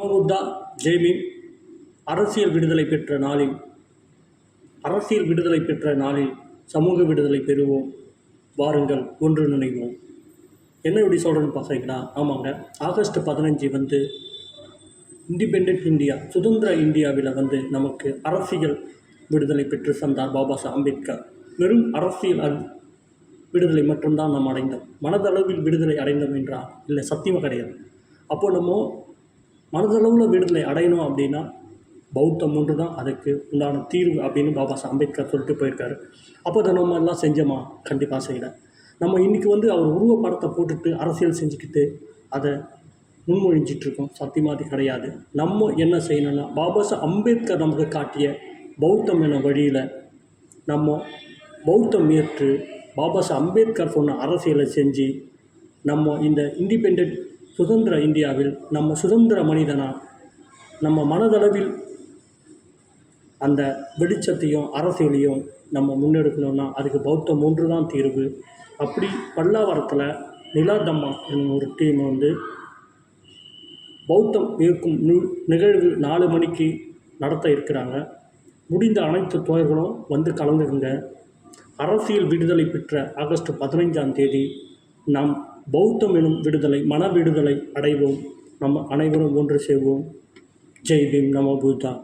புத்தா ஜெய்மின் அரசியல் விடுதலை பெற்ற நாளில் அரசியல் விடுதலை பெற்ற நாளில் சமூக விடுதலை பெறுவோம். வாருங்கள் ஒன்று நினைவோம். என்ன இப்படி சொல்கிறேன்னு பார்த்தீங்கன்னா ஆமாங்க. ஆகஸ்ட் பதினஞ்சு வந்து இண்டிபெண்ட் இந்தியா சுதந்திர இந்தியாவில் வந்து நமக்கு அரசியல் விடுதலை பெற்று சந்தார் பாபா சாஹ் அம்பேத்கர். வெறும் அரசியல் அல் விடுதலை மட்டும்தான் நாம் அடைந்தோம். மனதளவில் விடுதலை அடைந்தோம் என்றால் இல்லை சத்தியமாக கிடையாது. அப்போ நம்ம மனதளவில் விடுதலை அடையணும் அப்படின்னா பௌத்தம் ஒன்று தான் அதுக்கு உண்டான தீர்வு அப்படின்னு பாபா சாஹ் அம்பேத்கர் சொல்லிட்டு போயிருக்காரு. அப்போ அதை நம்ம எல்லாம் செஞ்சோமா? கண்டிப்பாக செய்யலை நம்ம இன்றைக்கி வந்து அவர் உருவப்படத்தை போட்டுட்டு அரசியல் செஞ்சுக்கிட்டு அதை முன்மொழிஞ்சிட்ருக்கோம் சத்தியமாக கிடையாது. நம்ம என்ன செய்யணும்னா பாபா சாஹ் அம்பேத்கர் நமக்கு காட்டிய பௌத்தம் என வழியில் நம்ம பௌத்தம் ஏற்று பாபா சாஹ் அம்பேத்கர் சொன்ன அரசியலை செஞ்சு நம்ம இந்த இண்டிபெண்ட் சுதந்திர இந்தியாவில் நம்ம சுதந்திர மனிதனாக நம்ம மனதளவில் அந்த வெளிச்சத்தையும் அரசியலையும் நம்ம முன்னெடுக்கணும்னா அதுக்கு பௌத்தம் ஒன்று தான் தீர்வு. அப்படி பல்லாவரத்தில் நிலாதம்மா என்னும் ஒரு டீம் வந்து பௌத்தம் இருக்கும் நிகழ்வு நாலு மணிக்கு நடத்த இருக்கிறாங்க. முடிந்த அனைத்து தோழர்களும் வந்து கலந்துக்குங்க. அரசியல் விடுதலை பெற்ற ஆகஸ்ட் பதினைஞ்சாம் தேதி நாம் பௌத்தம் எனும் விடுதலை மன விடுதலை அடைவோம். நம்ம அனைவரும் ஒன்று சேர்வோம். ஜெய் பீம் நம பூதா.